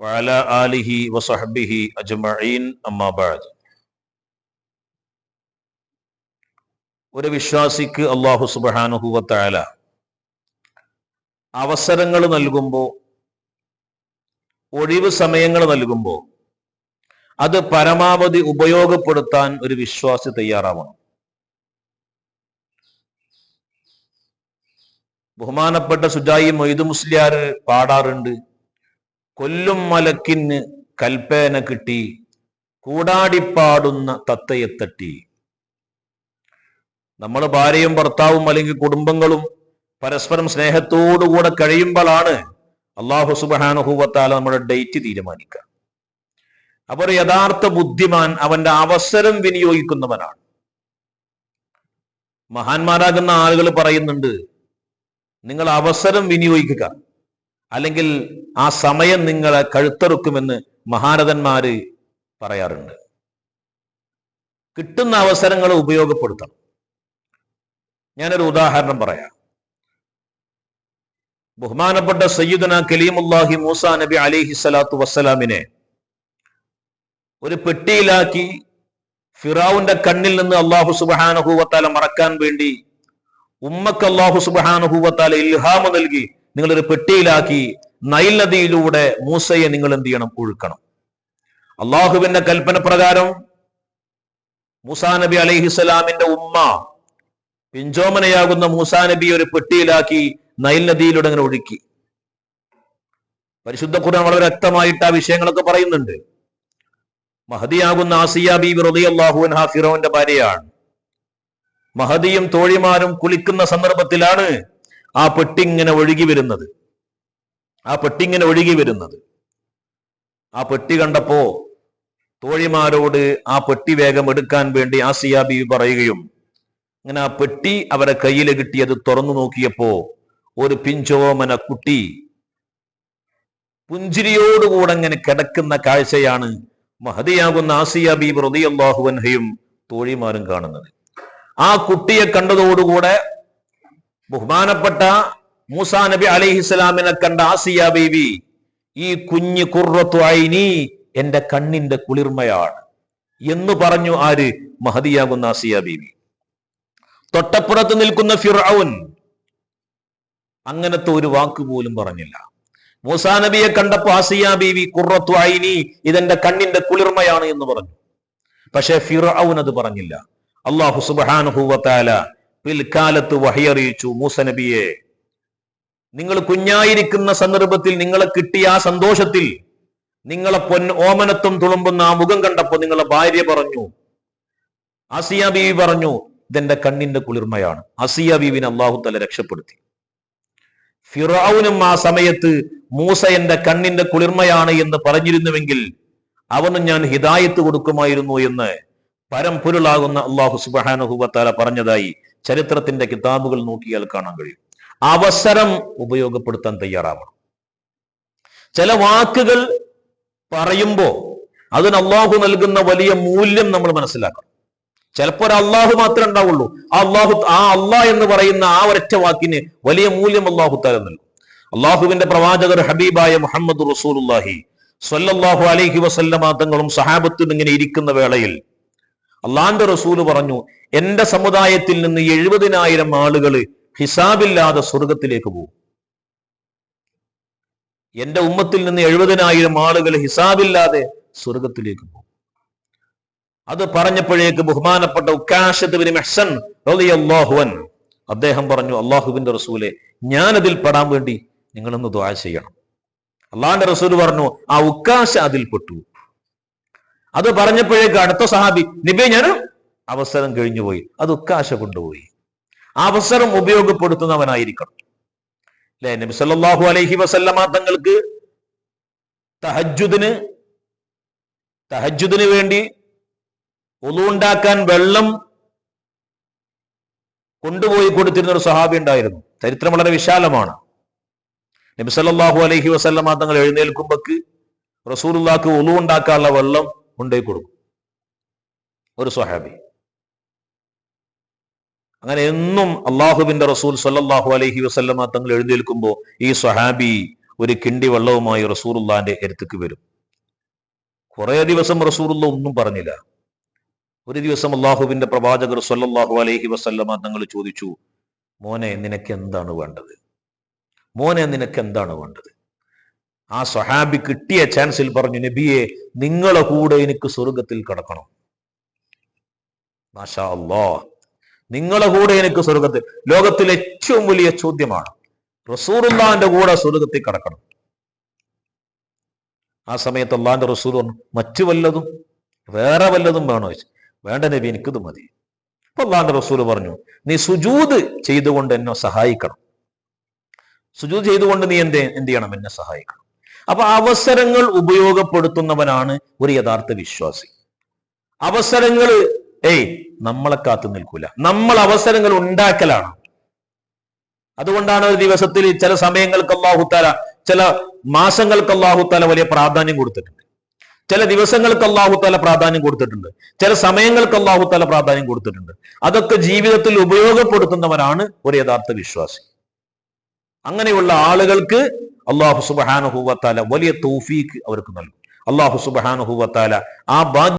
വഅല وصحبه أجمعين അജ്മഈൻ بعد ഒരു വിശ്വാസിക്ക് അള്ളാഹു സുബാനുഹുവത്തായാല അവസരങ്ങൾ നൽകുമ്പോൾ ഒഴിവ് സമയങ്ങൾ നൽകുമ്പോൾ അത് പരമാവധി ഉപയോഗപ്പെടുത്താൻ ഒരു വിശ്വാസി തയ്യാറാവണം. ബഹുമാനപ്പെട്ട സുജായി മൊയ്തു മുസ്ലിയാർ പാടാറുണ്ട്. കൊല്ലും മലക്കിന് കൽപ്പേന കിട്ടി കൂടാടിപ്പാടുന്ന തത്തയെ തട്ടി നമ്മൾ ഭാര്യയും ഭർത്താവും അല്ലെങ്കിൽ കുടുംബങ്ങളും പരസ്പരം സ്നേഹത്തോടുകൂടെ കഴിയുമ്പോഴാണ് അള്ളാഹു സുബാനുഹൂവത്താല നമ്മുടെ ഡേറ്റ് തീരുമാനിക്കുക. അപ്പോൾ യഥാർത്ഥ ബുദ്ധിമാൻ അവന്റെ അവസരം വിനിയോഗിക്കുന്നവനാണ്. മഹാന്മാരാകുന്ന ആളുകൾ പറയുന്നുണ്ട് നിങ്ങൾ അവസരം വിനിയോഗിക്കുക. അല്ലെങ്കിൽ ആ സമയം നിങ്ങളെ കഴുത്തെറുക്കുമെന്ന് മഹാരഥന്മാര് പറയാറുണ്ട്. കിട്ടുന്ന അവസരങ്ങൾ ഉപയോഗപ്പെടുത്തണം. ഞാനൊരു ഉദാഹരണം പറയാം. ബഹുമാനപ്പെട്ട സയ്യിദന കലീമുല്ലാഹി മൂസ നബി അലിഹി സ്വലാത്തു വസ്സലാമിനെ ഒരു പെട്ടിയിലാക്കി ഫിറാവുന്റെ കണ്ണിൽ നിന്ന് അള്ളാഹു സുബാനുഹൂവത്താല മറക്കാൻ വേണ്ടി ഉമ്മക്ക് അള്ളാഹു സുബാനുഹൂവത്താല ഇൽഹാമ നൽകി നിങ്ങളൊരു പെട്ടിയിലാക്കി നൈൽ നദിയിലൂടെ മൂസയെ നിങ്ങൾ എന്ത് ചെയ്യണം? ഒഴുക്കണം. അള്ളാഹുവിന്റെ കൽപ്പന പ്രകാരം മൂസാ നബി അലൈഹിസ്സലാമിന്റെ ഉമ്മ പിഞ്ചോമനയാകുന്ന മൂസാ നബി ഒരു പെട്ടിയിലാക്കി നൈൽ നദിയിലൂടെ അങ്ങനെ ഒഴുക്കി. പരിശുദ്ധ ഖുർആൻ വളരെ വ്യക്തമായിട്ട് ആ വിഷയങ്ങളൊക്കെ പറയുന്നുണ്ട്. മഹദിയാകുന്ന ആസിയ ബീബി റളിയല്ലാഹു അൻഹ ഫിറോന്റെ ഭാര്യയാണ്. മഹദിയും തോഴിമാരും കുളിക്കുന്ന സന്ദർഭത്തിലാണ് ആ പെട്ടിങ്ങനെ ഒഴുകി വരുന്നത്. ആ പെട്ടിങ്ങനെ ഒഴുകി വരുന്നത്. ആ പെട്ടി കണ്ടപ്പോ തോഴിമാരോട് ആ പെട്ടി വേഗം എടുക്കാൻ വേണ്ടി ആസിയ ബീവി പറയുകയും അങ്ങനെ ആ പെട്ടി അവരെ കയ്യിൽ കിട്ടിയത് തുറന്നു നോക്കിയപ്പോ ഒരു പിഞ്ചോമന കുട്ടി പുഞ്ചിരിയോടുകൂടെ അങ്ങനെ കിടക്കുന്ന കാഴ്ചയാണ് മഹതിയാകുന്ന ആസിയ ബീബ് റതിയല്ലാഹുവൻഹയും തോഴിമാരും കാണുന്നത്. ആ കുട്ടിയെ കണ്ടതോടുകൂടെ ബഹുമാനപ്പെട്ട മൂസാ നബി അലിഹിസ്ലാമിനെ കണ്ട ആസിയ ബീവി ഈ കുഞ്ഞ് കുറത്തു ഐനി എന്റെ കണ്ണിന്റെ കുളിർമയാണ് എന്ന് പറഞ്ഞു ആര്? മഹതിയാകുന്ന ആസിയ ബീവി തൊട്ടപ്പുറത്ത് നിൽക്കുന്ന ഫിർഔൻ അങ്ങനത്തെ ഒരു വാക്ക് പോലും പറഞ്ഞില്ല. മൂസാ നബിയെ കണ്ടപ്പോ ആസിയ ബീവി കുറത്തു ഐനി ഇതെന്റെ കണ്ണിന്റെ കുളിർമയാണ് എന്ന് പറഞ്ഞു. പക്ഷെ ഫിറൌൻ അത് പറഞ്ഞില്ല. അള്ളാഹു സുബാനുഹൂവത്താല പിൽക്കാലത്ത് വഹിയറിയിച്ചു മൂസ നബിയെ. നിങ്ങൾ കുഞ്ഞായിരിക്കുന്ന സന്ദർഭത്തിൽ നിങ്ങളെ കിട്ടിയ ആ സന്തോഷത്തിൽ നിങ്ങളെ പൊൻ ഓമനത്വം തുളുമ്പുന്ന ആ മുഖം കണ്ടപ്പോ നിങ്ങളെ ഭാര്യ പറഞ്ഞു ആസിയ ബീവി പറഞ്ഞു ഇതെന്റെ കണ്ണിന്റെ കുളിർമയാണ്. ആസിയ ബീവിനെ അള്ളാഹു തല രക്ഷപ്പെടുത്തി. ഫിറൌനും ആ സമയത്ത് മൂസ എന്റെ കണ്ണിന്റെ കുളിർമയാണ് എന്ന് പറഞ്ഞിരുന്നുവെങ്കിൽ അവനും ഞാൻ ഹിദായത്ത് കൊടുക്കുമായിരുന്നു എന്ന് പരംപൊരുളാകുന്ന അള്ളാഹു സുബാനുഹുബത്താല പറഞ്ഞതായി ചരിത്രത്തിന്റെ കിതാബുകൾ നോക്കിയാൽ കാണാൻ കഴിയും. അവസരം ഉപയോഗപ്പെടുത്താൻ തയ്യാറാവണം. ചില വാക്കുകൾ പറയുമ്പോൾ അതിന് അള്ളാഹു നൽകുന്ന വലിയ മൂല്യം നമ്മൾ മനസ്സിലാക്കണം. ചിലപ്പോൾ ഒരു അള്ളാഹു മാത്രമേ ഉണ്ടാവുള്ളൂ. ആ അള്ളാഹു ആ അള്ളാഹ് എന്ന് പറയുന്ന ആ ഒരൊറ്റ വാക്കിന് വലിയ മൂല്യം അള്ളാഹു തല നൽകും. അള്ളാഹുവിന്റെ പ്രവാചകർ ഹബീബായ മുഹമ്മദ് റസൂലുല്ലാഹി സ്വല്ലല്ലാഹു അലൈഹി വസല്ലമ തങ്ങളും സഹാബത്തും ഇങ്ങനെ ഇരിക്കുന്ന വേളയിൽ അള്ളാന്റെ റസൂൽ പറഞ്ഞു എന്റെ സമുദായത്തിൽ നിന്ന് എഴുപതിനായിരം ആളുകൾ ഹിസാബില്ലാതെ സ്വർഗത്തിലേക്ക് പോകും. എന്റെ ഉമ്മത്തിൽ നിന്ന് എഴുപതിനായിരം ആളുകൾ ഹിസാബില്ലാതെ സ്വർഗത്തിലേക്ക് പോകും. അത് പറഞ്ഞപ്പോഴേക്ക് ബഹുമാനപ്പെട്ട ബിൻ അദ്ദേഹം പറഞ്ഞു അള്ളാഹുവിന്റെ റസൂലെ ഞാൻ അതിൽ പെടാൻ വേണ്ടി നിങ്ങളൊന്ന് ദ്വാ ചെയ്യണം. അള്ളാഹിന്റെ റസൂൽ പറഞ്ഞു ആ ഉക്കാശ അതിൽ പെട്ടു. അത് പറഞ്ഞപ്പോഴേക്ക് അടുത്ത സഹാബി നിബി ഞാൻ അവസരം കഴിഞ്ഞുപോയി. അത് ഉക്കാശ കൊണ്ടുപോയി അവസരം ഉപയോഗപ്പെടുത്തുന്നവനായിരിക്കണം. അല്ലെ നബി സല്ലാഹു അലൈഹി വസല്ലമ തങ്ങൾക്ക് തഹജുദിന് തഹജുദിന് വേണ്ടി ഒതുണ്ടാക്കാൻ വെള്ളം കൊണ്ടുപോയി കൊടുത്തിരുന്ന ഒരു സഹാബി ഉണ്ടായിരുന്നു. ചരിത്രം വളരെ വിശാലമാണ്. നബി സല്ലല്ലാഹു അലൈഹി വസല്ലമ തങ്ങൾ എഴുന്നേൽക്കുമ്പോക്ക് റസൂലുള്ളാക്ക് ഒതു വെള്ളം കൊണ്ടുപോയി കൊടുക്കും. ഒരു സ്വഹാബി. അങ്ങനെ എന്നും അള്ളാഹുബിന്റെ റസൂൽ സല്ലാഹു അലഹി വസല്ലമ തങ്ങൾ എഴുന്നേൽക്കുമ്പോൾ ഈ സ്വഹാബി ഒരു കിണ്ടി വെള്ളവുമായി റസൂലുള്ളാന്റെ അടുത്തേക്ക് വരും. കുറെ ദിവസം റസൂലുള്ള ഒന്നും പറഞ്ഞില്ല. ഒരു ദിവസം അള്ളാഹുവിന്റെ പ്രവാചകർ സല്ലാഹു അലഹി വസല്ലമ തങ്ങൾ ചോദിച്ചു മോനെ നിനക്ക് എന്താണ് വേണ്ടത്? മോനെ നിനക്ക് എന്താണ് വേണ്ടത്? ആ സ്വഹാബി കിട്ടിയ ചാൻസിൽ പറഞ്ഞു നബിയെ നിങ്ങളെ കൂടെ എനിക്ക് സ്വർഗത്തിൽ കിടക്കണം. മാഷാ നിങ്ങളെ കൂടെ എനിക്ക് സ്വർഗത്തിൽ ലോകത്തിലെ ഏറ്റവും വലിയ ചോദ്യമാണ് റസൂറുല്ലാന്റെ കൂടെ സ്വർഗത്തിൽ കിടക്കണം. ആ സമയത്ത് അള്ളാന്റെ റസൂൽ പറഞ്ഞു മറ്റു വല്ലതും വേറെ വല്ലതും വേണോ? വേണ്ട നബി എനിക്കിത് മതി. അപ്പൊ അള്ളാന്റെ റസൂൽ പറഞ്ഞു നീ സുജൂത് ചെയ്തുകൊണ്ട് എന്നെ സഹായിക്കണം. സുജൂത് ചെയ്തുകൊണ്ട് നീ എന്ത് എന്ത് ചെയ്യണം? എന്നെ സഹായിക്കണം. അപ്പൊ അവസരങ്ങൾ ഉപയോഗപ്പെടുത്തുന്നവനാണ് ഒരു യഥാർത്ഥ വിശ്വാസി. അവസരങ്ങൾ ഏയ് നമ്മളെ കാത്തു നിൽക്കൂല. നമ്മൾ അവസരങ്ങൾ ഉണ്ടാക്കലാണ്. അതുകൊണ്ടാണ് ഒരു ദിവസത്തിൽ ചില സമയങ്ങൾക്ക് അള്ളാഹുത്താല ചില മാസങ്ങൾക്ക് അള്ളാഹുത്താല വലിയ പ്രാധാന്യം കൊടുത്തിട്ടുണ്ട്. ചില ദിവസങ്ങൾക്ക് അള്ളാഹുത്താല പ്രാധാന്യം കൊടുത്തിട്ടുണ്ട്. ചില സമയങ്ങൾക്ക് അള്ളാഹുത്താല പ്രാധാന്യം കൊടുത്തിട്ടുണ്ട്. അതൊക്കെ ജീവിതത്തിൽ ഉപയോഗപ്പെടുത്തുന്നവരാണ് ഒരു യഥാർത്ഥ വിശ്വാസി. അങ്ങനെയുള്ള ആളുകൾക്ക് അള്ളാഹു സുബാനുഹൂവത്താല വലിയ തൗഫീക്ക് അവർക്ക് നൽകും. അള്ളാഹു സുബാനുഹൂവത്താല ആ ഭാഗ്യം